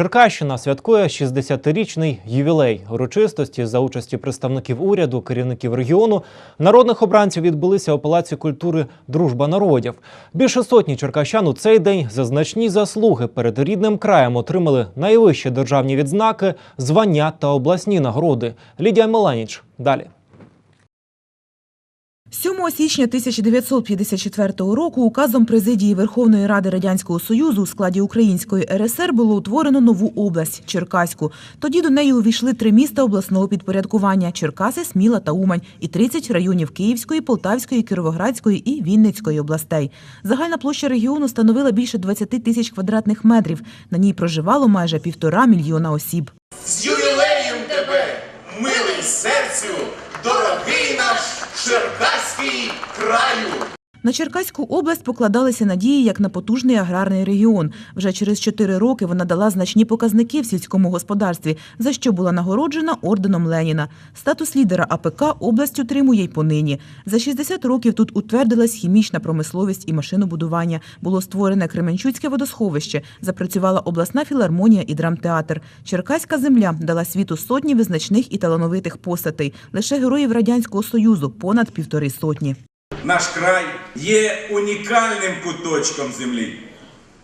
Черкащина святкує 60-річний ювілей. Урочистості за участі представників уряду, керівників регіону, народних обранців відбулися у Палаці культури Дружба народів. Більше сотні черкащан у цей день за значні заслуги перед рідним краєм отримали найвищі державні відзнаки, звання та обласні нагороди. Лідія Меланіч далі. 7 січня 1954 року указом президії Верховної Ради Радянського Союзу у складі Української РСР було утворено нову область Черкаську. Тоді до неї увійшли три міста обласного підпорядкування: Черкаси, Сміла та Умань, і 30 районів Київської, Полтавської, Кіровоградської і Вінницької областей. Загальна площа регіону становила більше 20 тисяч квадратних метрів. На ній проживало майже півтора мільйона осіб. З ювілеєм тебе, милий серцю, дорогий наш Черкаський краю. На Черкаську область покладалися надії як на потужний аграрний регіон. Вже через чотири роки вона дала значні показники в сільському господарстві, за що була нагороджена орденом Леніна. Статус лідера АПК область отримує й понині. За 60 років тут утвердилась хімічна промисловість і машинобудування. Було створене Кременчуцьке водосховище, запрацювала обласна філармонія і драмтеатр. Черкаська земля дала світу сотні визначних і талановитих постатей. Лише героїв радянського союзу понад півтори сотні. Наш край є унікальним куточком землі.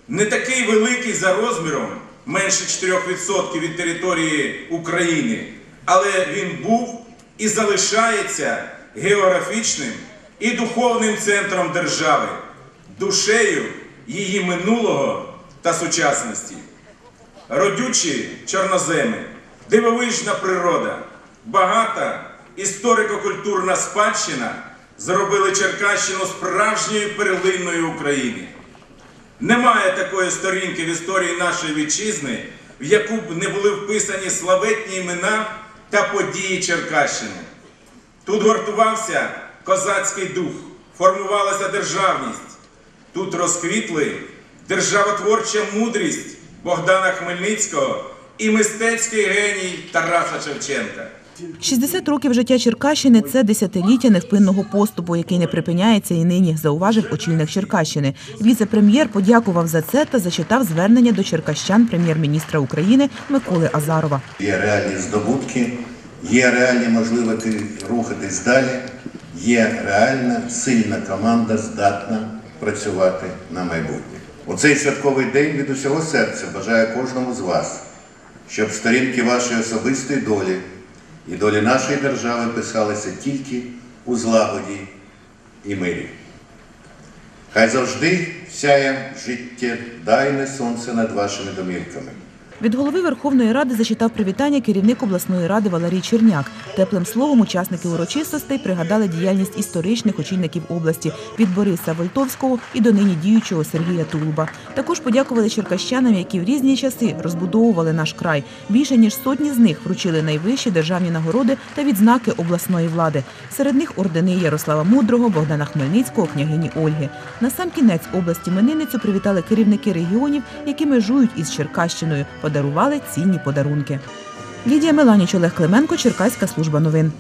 Не такий великий за розміром, менше 4% від території України, але він був і залишається географічним і духовним центром держави, душею її минулого та сучасності. Родючі чорноземи, дивовижна природа, багата історико-культурна спадщина зробили Черкащину справжньою перлинною України. Немає такої сторінки в історії нашої вітчизни, в яку б не були вписані славетні імена та події Черкащини. Тут гуртувався козацький дух, формувалася державність. Тут розквітли державотворча мудрість Богдана Хмельницького і мистецький геній Тараса Шевченка. 60 років життя Черкащини – це десятиліття невпинного поступу, який не припиняється і нині, зауважив очільник Черкащини. Віце-прем'єр подякував за це та зачитав звернення до черкащан прем'єр-міністра України Миколи Азарова. Є реальні здобутки, є реальні можливості рухатись далі, є реальна сильна команда, здатна працювати на майбутнє. У цей святковий день від усього серця бажаю кожному з вас, щоб сторінки вашої особистої долі і долі нашої держави писалися тільки у злагоді і мирі. Хай завжди сяє життєдайне сонце над вашими домівками. Від голови Верховної Ради зачитав привітання керівник обласної ради Валерій Черняк. Теплим словом учасники урочистостей пригадали діяльність історичних очільників області від Бориса Вольтовського і до нині діючого Сергія Тулуба. Також подякували черкащанам, які в різні часи розбудовували наш край. Більше ніж сотні з них вручили найвищі державні нагороди та відзнаки обласної влади. Серед них ордени Ярослава Мудрого, Богдана Хмельницького, княгині Ольги. На сам кінець області Мининицю привітали керівники регіонів, які межують із Черкащиною, подарували цінні подарунки. Лідія Меланіч, Олег Клименко, Черкаська служба новин.